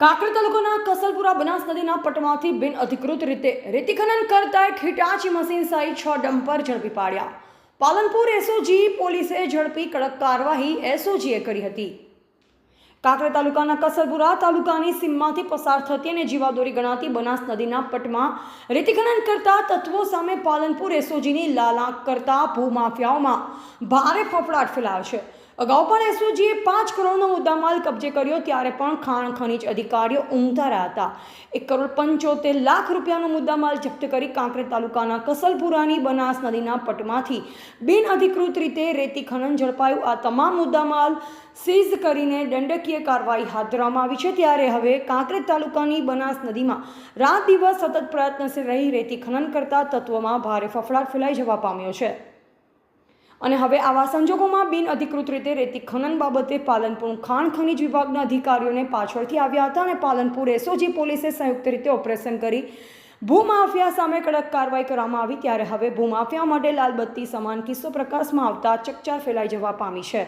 કાંકરેજ તાલુકાના કસલપુરા બનાસ નદીના પટમાંથી બિન અધિકૃત રીતે રેતી ખનન કરતા એક હિટાચી મશીન સહિત છ ડમ્પર ઝડપી પાડ્યા. પાલનપુર એસઓજી પોલીસે ઝડપી કડક કાર્યવાહી એસઓજીએ કરી હતી. કાંકરેજ તાલુકાના કસલપુરા તાલુકાની સીમમાંથી પસાર થતી અને જીવાદોરી ગણાતી બનાસ નદીના પટમાં રેતી ખનન કરતા તત્વો સામે પાલનપુર એસઓજીની લાલાંક કરતા ભૂમાફિયાઓમાં ભારે ફફડાટ ફેલાયો છે. અગાઉ પણ એસઓજીએ પાંચ કરોડનો મુદ્દામાલ કબજે કર્યો, ત્યારે પણ ખાણ ખનીજ અધિકારીઓ ઉમધારા હતા. એક કરોડ પંચોતેર લાખ રૂપિયાનો મુદ્દામાલ જપ્ત કરી કાંકરેજ તાલુકાના કસલપુરાની બનાસ નદીના પટમાંથી બિનઅધિકૃત રીતે રેતી ખનન ઝડપાયું. આ તમામ મુદ્દામાલ સીઝ કરીને દંડકીય કાર્યવાહી હાથ ધરવામાં આવી છે. ત્યારે હવે કાંકરેજ તાલુકાની બનાસ નદીમાં રાત દિવસ સતત પ્રયત્નશીલ રહી રેતી ખનન કરતા તત્વોમાં ભારે ફફડાટ ફેલાઈ જવા પામ્યો છે. અને હવે આવા સંજોગોમાં બિન અધિકૃત રીતે રેતી ખનન બાબતે પાલનપુર ખાણ ખનીજ વિભાગના અધિકારીઓને પાછળથી આવ્યા હતા અને પાલનપુર એસઓજી પોલીસે સંયુક્ત રીતે ઓપરેશન કરી ભૂમાફિયા સામે કડક કાર્યવાહી કરવામાં આવી. ત્યારે હવે ભૂમાફિયા માટે લાલબત્તી સમાન કિસ્સો પ્રકાશમાં આવતા ચકચાર ફેલાઈ જવા પામી છે.